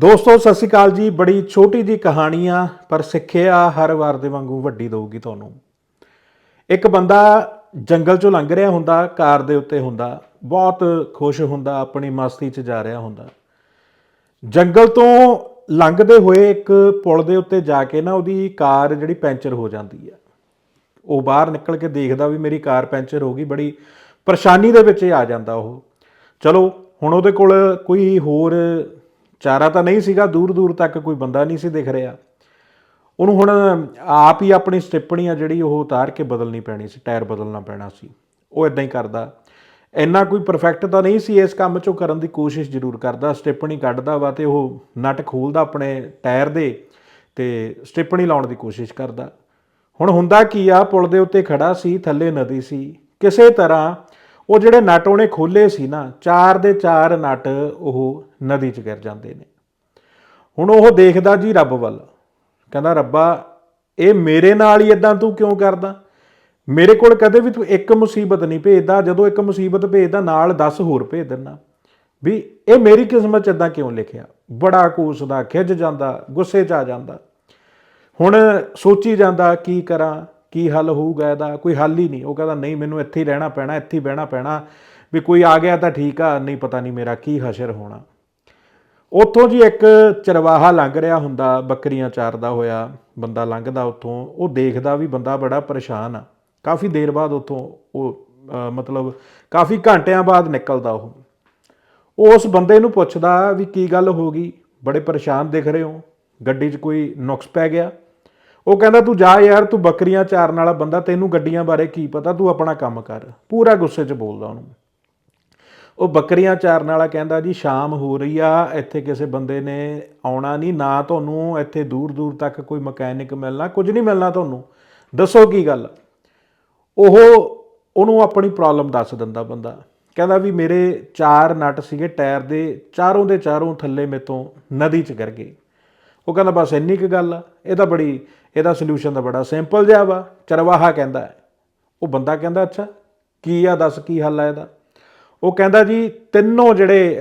ਦੋਸਤੋ, ਸਤਿ ਸ਼੍ਰੀ ਅਕਾਲ ਜੀ। ਬੜੀ ਛੋਟੀ ਜੀ ਕਹਾਣੀ ਆ, ਪਰ ਸਿੱਖਿਆ ਹਰ ਵਾਰ ਦੇ ਵਾਂਗੂ ਵੱਡੀ ਦਊਗੀ ਤੁਹਾਨੂੰ। ਇੱਕ ਬੰਦਾ ਜੰਗਲ ਚੋਂ ਲੰਘ ਰਿਹਾ ਹੁੰਦਾ, ਕਾਰ ਦੇ ਉੱਤੇ ਹੁੰਦਾ, ਬਹੁਤ ਖੁਸ਼ ਹੁੰਦਾ, ਆਪਣੀ ਮਸਤੀ 'ਚ ਜਾ ਰਿਹਾ ਹੁੰਦਾ। ਜੰਗਲ ਤੋਂ ਲੰਘਦੇ ਹੋਏ ਇੱਕ ਪੁਲ ਦੇ ਉੱਤੇ ਜਾ ਕੇ ਨਾ, ਉਹਦੀ ਕਾਰ ਜਿਹੜੀ ਪੈਂਚਰ ਹੋ ਜਾਂਦੀ ਆ। ਉਹ ਬਾਹਰ ਨਿਕਲ ਕੇ ਦੇਖਦਾ ਵੀ ਮੇਰੀ ਕਾਰ ਪੈਂਚਰ ਹੋ ਗਈ, ਬੜੀ ਪਰੇਸ਼ਾਨੀ ਦੇ ਵਿੱਚ ਇਹ ਆ ਜਾਂਦਾ ਉਹ। ਚਲੋ, ਹੁਣ ਉਹਦੇ ਕੋਲ ਕੋਈ ਹੋਰ ਚਾਰਾ ਤਾਂ ਨਹੀਂ ਸੀਗਾ, ਦੂਰ ਦੂਰ ਤੱਕ ਕੋਈ ਬੰਦਾ ਨਹੀਂ ਸੀ ਦਿਖ ਰਿਹਾ। ਉਹਨੂੰ ਹੁਣ ਆਪ ਹੀ ਆਪਣੀ ਸਟਿੱਪਣੀ ਆ ਜਿਹੜੀ ਉਹ ਉਤਾਰ ਕੇ ਬਦਲਣੀ ਪੈਣੀ ਸੀ, ਟਾਇਰ ਬਦਲਣਾ ਪੈਣਾ ਸੀ। ਉਹ ਇਦਾਂ ਹੀ ਕਰਦਾ। ਇੰਨਾ ਕੋਈ ਪਰਫੈਕਟ ਤਾਂ ਨਹੀਂ ਸੀ ਇਸ ਕੰਮ ਚੋਂ ਕਰਨ ਦੀ ਕੋਸ਼ਿਸ਼ ਜ਼ਰੂਰ ਕਰਦਾ। ਸਟਿੱਪਣੀ ਕੱਢਦਾ ਵਾ ਤੇ ਉਹ ਨਟ ਖੋਲਦਾ ਆਪਣੇ ਟਾਇਰ ਦੇ ਤੇ ਸਟਿੱਪਣੀ ਲਾਉਣ ਦੀ ਕੋਸ਼ਿਸ਼ ਕਰਦਾ। ਹੁਣ ਹੁੰਦਾ ਕੀ ਆ, ਪੁਲ ਦੇ ਉੱਤੇ ਖੜਾ ਸੀ, ਥੱਲੇ ਨਦੀ ਸੀ। ਕਿਸੇ ਤਰ੍ਹਾਂ ਉਹ ਜਿਹੜੇ ਨਟ ਉਹਨੇ ਖੋਲੇ ਸੀ ਨਾ, ਚਾਰ ਦੇ ਚਾਰ ਨਟ ਉਹ ਨਦੀ 'ਚ ਗਿਰ ਜਾਂਦੇ ਨੇ। ਹੁਣ ਉਹ ਦੇਖਦਾ ਜੀ ਰੱਬ ਵੱਲ, ਕਹਿੰਦਾ, ਰੱਬਾ, ਇਹ ਮੇਰੇ ਨਾਲ ਹੀ ਇਦਾਂ ਤੂੰ ਕਿਉਂ ਕਰਦਾ? ਮੇਰੇ ਕੋਲ ਕਦੇ ਵੀ ਤੂੰ ਇੱਕ ਮੁਸੀਬਤ ਨਹੀਂ ਭੇਜਦਾ, ਜਦੋਂ ਇੱਕ ਮੁਸੀਬਤ ਭੇਜਦਾ, ਨਾਲ 10 ਹੋਰ ਭੇਜ ਦਿੰਦਾ। ਵੀ ਇਹ ਮੇਰੀ ਕਿਸਮਤ 'ਚ ਇਦਾਂ ਕਿਉਂ ਲਿਖਿਆ? ਬੜਾ ਕੋਸਦਾ ਖਿੱਝ ਜਾਂਦਾ, ਗੁੱਸੇ 'ਚ ਆ ਜਾਂਦਾ। ਹੁਣ ਸੋਚੀ ਜਾਂਦਾ, ਕੀ ਕਰਾਂ? ਕੀ ਹੱਲ ਹੋਊਗਾ ਇਹਦਾ? ਕੋਈ ਹੱਲ ਹੀ ਨਹੀਂ। ਉਹ ਕਹਿੰਦਾ, ਨਹੀਂ, ਮੈਨੂੰ ਇੱਥੇ ਹੀ ਰਹਿਣਾ ਪੈਣਾ, ਇੱਥੇ ਹੀ ਬਹਿਣਾ ਪੈਣਾ। ਵੀ ਕੋਈ ਆ ਗਿਆ ਤਾਂ ਠੀਕ ਆ, ਨਹੀਂ ਪਤਾ ਨਹੀਂ ਮੇਰਾ ਕੀ ਹਸ਼ਰ ਹੋਣਾ। ਉੱਥੋਂ ਜੀ ਇੱਕ ਚਰਵਾਹਾ ਲੰਘ ਰਿਹਾ ਹੁੰਦਾ, ਬੱਕਰੀਆਂ ਚਾਰਦਾ ਹੋਇਆ, ਬੰਦਾ ਲੰਘਦਾ ਉੱਥੋਂ। ਉਹ ਦੇਖਦਾ ਵੀ ਬੰਦਾ ਬੜਾ ਪਰੇਸ਼ਾਨ ਆ। ਕਾਫੀ ਦੇਰ ਬਾਅਦ ਉੱਥੋਂ ਉਹ ਮਤਲਬ ਕਾਫੀ ਘੰਟਿਆਂ ਬਾਅਦ ਨਿਕਲਦਾ ਉਹ ਉਸ ਬੰਦੇ ਨੂੰ ਪੁੱਛਦਾ ਵੀ ਕੀ ਗੱਲ ਹੋ ਗਈ? ਬੜੇ ਪਰੇਸ਼ਾਨ ਦਿਖ ਰਹੇ ਹੋ। ਗੱਡੀ 'ਚ ਕੋਈ ਨੁਕਸ ਪੈ ਗਿਆ? ਉਹ ਕਹਿੰਦਾ, ਤੂੰ ਜਾ ਯਾਰ, ਤੂੰ ਬੱਕਰੀਆਂ ਚਾਰਨ ਵਾਲਾ ਬੰਦਾ, ਤੈਨੂੰ ਗੱਡੀਆਂ ਬਾਰੇ ਕੀ ਪਤਾ? ਤੂੰ ਆਪਣਾ ਕੰਮ ਕਰ। ਪੂਰਾ ਗੁੱਸੇ 'ਚ ਬੋਲਦਾ ਉਹਨੂੰ। ਉਹ ਬੱਕਰੀਆਂ ਚਾਰਨ ਵਾਲਾ ਕਹਿੰਦਾ, ਜੀ, ਸ਼ਾਮ ਹੋ ਰਹੀ ਆ, ਇੱਥੇ ਕਿਸੇ ਬੰਦੇ ਨੇ ਆਉਣਾ ਨਹੀਂ, ਨਾ ਤੁਹਾਨੂੰ ਇੱਥੇ ਦੂਰ ਦੂਰ ਤੱਕ ਕੋਈ ਮਕੈਨਿਕ ਮਿਲਣਾ, ਕੁਝ ਨਹੀਂ ਮਿਲਣਾ ਤੁਹਾਨੂੰ। ਦੱਸੋ ਕੀ ਗੱਲ? ਉਹ, ਉਹਨੂੰ ਆਪਣੀ ਪ੍ਰੋਬਲਮ ਦੱਸ ਦਿੰਦਾ ਬੰਦਾ। ਕਹਿੰਦਾ ਵੀ ਮੇਰੇ ਚਾਰ ਨਟ ਸੀਗੇ, ਟਾਇਰ ਦੇ, ਚਾਰੋਂ ਦੇ ਚਾਰੋਂ ਥੱਲੇ ਮੇਤੋਂ ਨਦੀ 'ਚ ਗਿਰ ਗਏ। ਉਹ ਕਹਿੰਦਾ ਬਸ ਇੰਨੀ ਕੁ ਗੱਲ ਆ। ਇਹ ਤਾਂ ਬੜੀ ਇਹਦਾ ਸੋਲੂਸ਼ਨ ਤਾਂ ਬੜਾ ਸਿੰਪਲ ਜਿਹਾ ਵਾ, ਚਰਵਾਹਾ ਕਹਿੰਦਾ ਉਹ ਬੰਦਾ ਕਹਿੰਦਾ, ਅੱਛਾ, ਕੀ ਆ, ਦੱਸ ਕੀ ਹੱਲ ਆ ਇਹਦਾ? ਉਹ ਕਹਿੰਦਾ ਜੀ, ਤਿੰਨੋਂ ਜਿਹੜੇ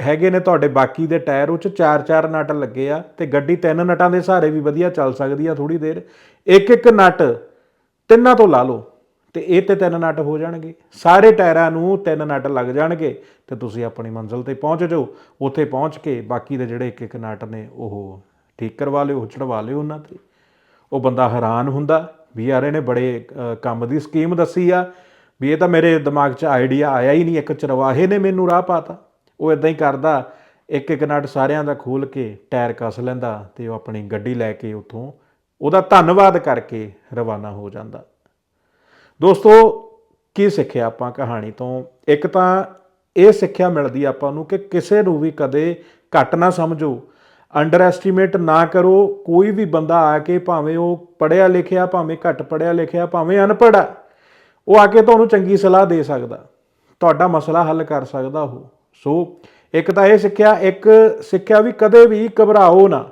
ਹੈਗੇ ਨੇ ਤੁਹਾਡੇ ਬਾਕੀ ਦੇ ਟਾਇਰ, ਉਹ ਚ ਚਾਰ ਚਾਰ ਨਟ ਲੱਗੇ ਆ ਤੇ ਗੱਡੀ ਤਿੰਨ ਨਟਾਂ ਦੇ ਸਹਾਰੇ ਵੀ ਵਧੀਆ ਚੱਲ ਸਕਦੀ ਆ ਥੋੜੀ ਦੇਰ। ਇੱਕ ਇੱਕ ਨਟ ਤਿੰਨਾਂ ਤੋਂ ਲਾ ਲਓ। ਤੇ ਇਹ ਤੇ ਤਿੰਨ ਨਟ ਹੋ ਜਾਣਗੇ। ਸਾਰੇ ਟਾਇਰਾਂ ਨੂੰ ਤਿੰਨ ਨਟ ਲੱਗ ਜਾਣਗੇ ਤੇ ਤੁਸੀਂ ਆਪਣੀ ਮੰਜ਼ਿਲ ਤੇ ਪਹੁੰਚ ਜਾਓ। ਉੱਥੇ ਪਹੁੰਚ ਕੇ ਬਾਕੀ ਦੇ ਜਿਹੜੇ ਇੱਕ ਇੱਕ ਨਟ ਨੇ ਉਹ ਠੀਕ ਕਰਵਾ ਲਿਓ ਚੜਵਾ ਲਿਓ ਉਹਨਾਂ ਤੇ। ਉਹ ਬੰਦਾ ਹੈਰਾਨ ਹੁੰਦਾ, ਵੀ ਯਾਰ ਇਹਨੇ ਬੜੇ ਕੰਮ ਦੀ ਸਕੀਮ ਦੱਸੀ ਆ, ਵੀ ਇਹ ਤਾਂ ਮੇਰੇ ਦਿਮਾਗ 'ਚ ਆਈਡੀਆ ਆਇਆ ਹੀ ਨਹੀਂ, ਇੱਕ ਚਰਵਾਹੇ ਨੇ ਮੈਨੂੰ ਰਾਹ ਪਾਤਾ। ਉਹ ਇਦਾਂ ਹੀ ਕਰਦਾ ਇੱਕ ਇੱਕ ਨਟ ਸਾਰਿਆਂ ਦਾ ਖੋਲ ਕੇ ਟਾਇਰ ਕੱਸ ਲੈਂਦਾ ਤੇ ਉਹ ਆਪਣੀ ਗੱਡੀ ਲੈ ਕੇ ਉੱਥੋਂ ਉਹਦਾ ਧੰਨਵਾਦ ਕਰਕੇ ਰਵਾਨਾ ਹੋ ਜਾਂਦਾ। ਦੋਸਤੋ, ਕੀ ਸਿੱਖਿਆ ਆਪਾਂ ਕਹਾਣੀ ਤੋਂ? ਇੱਕ ਤਾਂ ਇਹ ਸਿੱਖਿਆ ਮਿਲਦੀ ਆਪਾਂ ਨੂੰ ਕਿ ਕਿਸੇ ਨੂੰ ਵੀ ਕਦੇ ਘੱਟ ਨਾ ਸਮਝੋ। ਅੰਡਰ ਐਸਟੀਮੇਟ ਨਾ ਕਰੋ। ਕੋਈ ਵੀ ਬੰਦਾ ਆ ਕੇ ਭਾਵੇਂ ਉਹ ਪੜਿਆ ਲਿਖਿਆ, ਭਾਵੇਂ ਘੱਟ ਪੜਿਆ ਲਿਖਿਆ, ਭਾਵੇਂ ਅਨਪੜ੍ਹ ਆ, ਉਹ ਆ ਕੇ ਤੁਹਾਨੂੰ ਚੰਗੀ ਸਲਾਹ ਦੇ ਸਕਦਾ। ਤੁਹਾਡਾ ਮਸਲਾ ਹੱਲ ਕਰ ਸਕਦਾ ਉਹ। ਸੋ, ਇੱਕ ਤਾਂ ਇਹ ਸਿੱਖਿਆ, ਇੱਕ ਸਿੱਖਿਆ ਵੀ ਕਦੇ ਵੀ ਘਬਰਾਓ ਨਾ।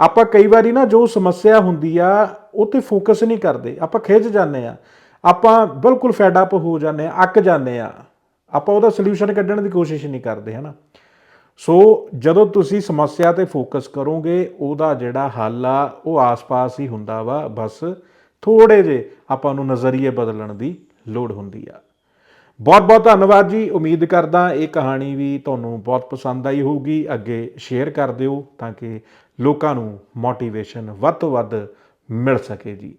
ਆਪਾਂ ਕਈ ਵਾਰੀ ਨਾ ਜੋ ਸਮੱਸਿਆ ਹੁੰਦੀ ਆ, ਉਹ ਤੇ ਫੋਕਸ ਨਹੀਂ ਕਰਦੇ। ਆਪਾਂ ਖਿੱਚ ਜਾਂਦੇ ਆ। ਆਪਾਂ ਬਿਲਕੁਲ ਫੈਡ ਅਪ ਹੋ ਜਾਂਦੇ ਆ ਅੱਕ ਜਾਂਦੇ ਆ ਆਪਾਂ ਉਹਦਾ ਸੋਲੂਸ਼ਨ ਕੱਢਣ ਦੀ ਕੋਸ਼ਿਸ਼ ਨਹੀਂ ਕਰਦੇ, ਹਨਾ। ਸੋ ਜਦੋਂ ਤੁਸੀਂ ਸਮੱਸਿਆ ਤੇ ਫੋਕਸ ਕਰੋਗੇ, ਉਹਦਾ ਜਿਹੜਾ ਹੱਲ ਆ, ਉਹ ਆਸ-ਪਾਸ ਹੀ ਹੁੰਦਾ ਵਾ। ਬਸ ਥੋੜੇ ਜੇ ਆਪਾਂ ਨੂੰ ਨਜ਼ਰੀਏ ਬਦਲਣ ਦੀ ਲੋੜ ਹੁੰਦੀ ਆ। ਬਹੁਤ ਬਹੁਤ ਧੰਨਵਾਦ ਜੀ। ਉਮੀਦ ਕਰਦਾ ਇਹ ਕਹਾਣੀ ਵੀ ਤੁਹਾਨੂੰ ਬਹੁਤ ਪਸੰਦ ਆਈ ਹੋਊਗੀ। ਅੱਗੇ ਸ਼ੇਅਰ ਕਰ ਦਿਓ ਤਾਂ ਕਿ ਲੋਕਾਂ ਨੂੰ ਮੋਟੀਵੇਸ਼ਨ ਵੱਧ ਤੋਂ ਵੱਧ ਮਿਲ ਸਕੇ ਜੀ।